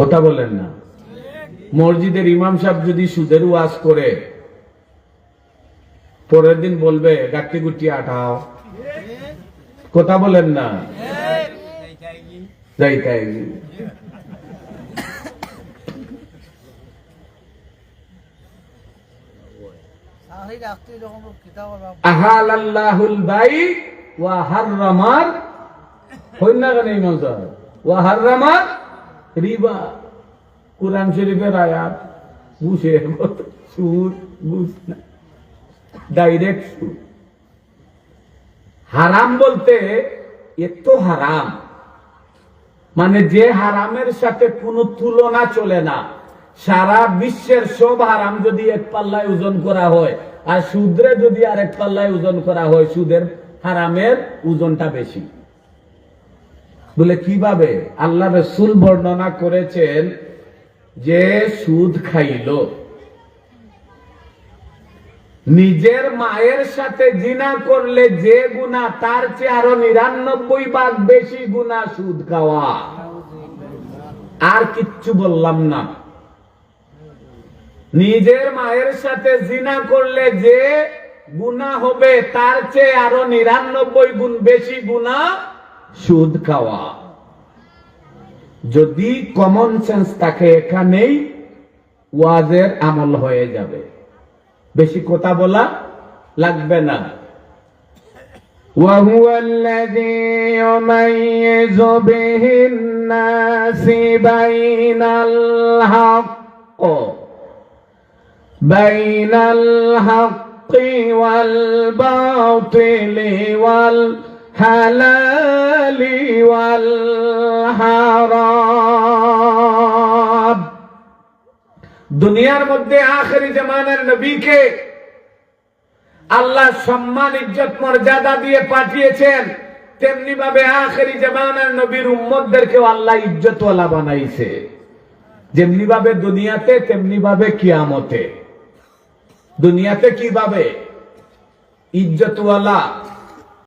কথা বলেন না। মসজিদের ইমাম সাহেব যদি সুদের ওয়াজ করে, পরের দিন বলবে গাট্টি গুটি আঠাও কথা বলেন না। যাই তাই। ইমাম সাহেব ওয়া হাররামার রিবা, কোরআন শরীফের আয়াত, বুঝে সুদ বুঝ না। ডাইরেক্ট সুদ হারাম বলতে এত হারাম। মানে যে হারামের সাথে কোনো তুলনা চলে না। সারা বিশ্বের সব হারাম যদি এক পাল্লায় ওজন করা হয়, আর সুদরে যদি আরেক পাল্লায় ওজন করা হয়, সুদের হারামের ওজনটা বেশি। বলে, কীভাবে? আল্লাহ রসুল বর্ণনা করেছেন যে সুদ খাইল। নিজের মায়ের সাথে জিনা করলে যে গুণা তার চেয়ে আরও নিরানব্বই ভাগ বেশি গুণা সুদ খাওয়া। আর কিচ্ছু বললাম না। নিজের মায়ের সাথে জিনা করলে যে গুণা হবে, তার চেয়ে আরও নিরানব্বই গুণ বেশি গুণা সুদ খাওয়া যদি কমন সেন্স থাকে এখানেই ওয়াজের আমল হয়ে যাবে বেশি কথা বলা লাগবে না وهو الذي يميز به الناس بين الحق بين الحق والباطل والحلال والحرام দুনিয়ার মধ্যে আখেরি জামানের নবীকে আল্লাহ সম্মান ইজ্জত মর্যাদা দিয়ে পাঠিয়েছেন তেমনি ভাবে আখেরি জামানের নবীর উম্মতদেরকেও আল্লাহ ইজ্জতওয়ালা বানাইছে যেমনি ভাবে দুনিয়াতে তেমনি ভাবে কিয়ামতে দুনিয়াতে কিভাবে ইজ্জতওয়ালা